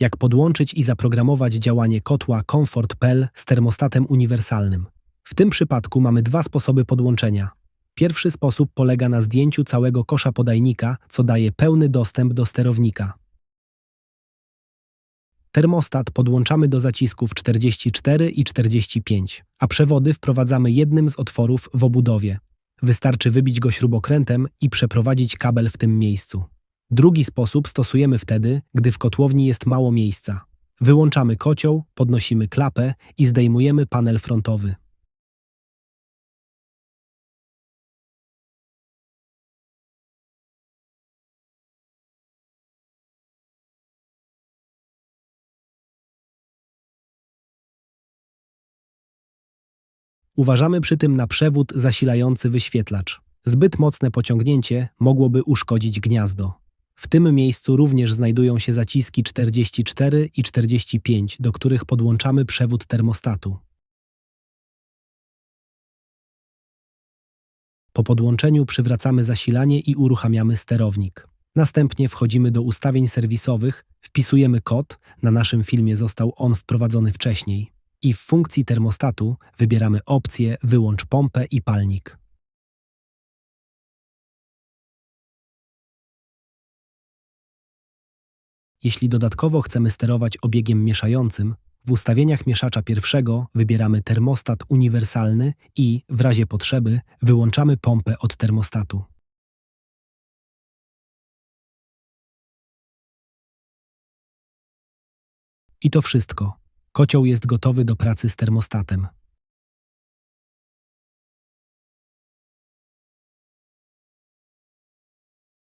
jak podłączyć i zaprogramować działanie kotła Comfort.pl z termostatem uniwersalnym. W tym przypadku mamy dwa sposoby podłączenia. Pierwszy sposób polega na zdjęciu całego kosza podajnika, co daje pełny dostęp do sterownika. Termostat podłączamy do zacisków 44 i 45, a przewody wprowadzamy jednym z otworów w obudowie. Wystarczy wybić go śrubokrętem i przeprowadzić kabel w tym miejscu. Drugi sposób stosujemy wtedy, gdy w kotłowni jest mało miejsca. Wyłączamy kocioł, podnosimy klapę i zdejmujemy panel frontowy. Uważamy przy tym na przewód zasilający wyświetlacz. Zbyt mocne pociągnięcie mogłoby uszkodzić gniazdo. W tym miejscu również znajdują się zaciski 44 i 45, do których podłączamy przewód termostatu. Po podłączeniu przywracamy zasilanie i uruchamiamy sterownik. Następnie wchodzimy do ustawień serwisowych, wpisujemy kod, na naszym filmie został on wprowadzony wcześniej, i w funkcji termostatu wybieramy opcję Wyłącz pompę i palnik. Jeśli dodatkowo chcemy sterować obiegiem mieszającym, w ustawieniach mieszacza pierwszego wybieramy termostat uniwersalny i, w razie potrzeby, wyłączamy pompę od termostatu. I to wszystko. Kocioł jest gotowy do pracy z termostatem.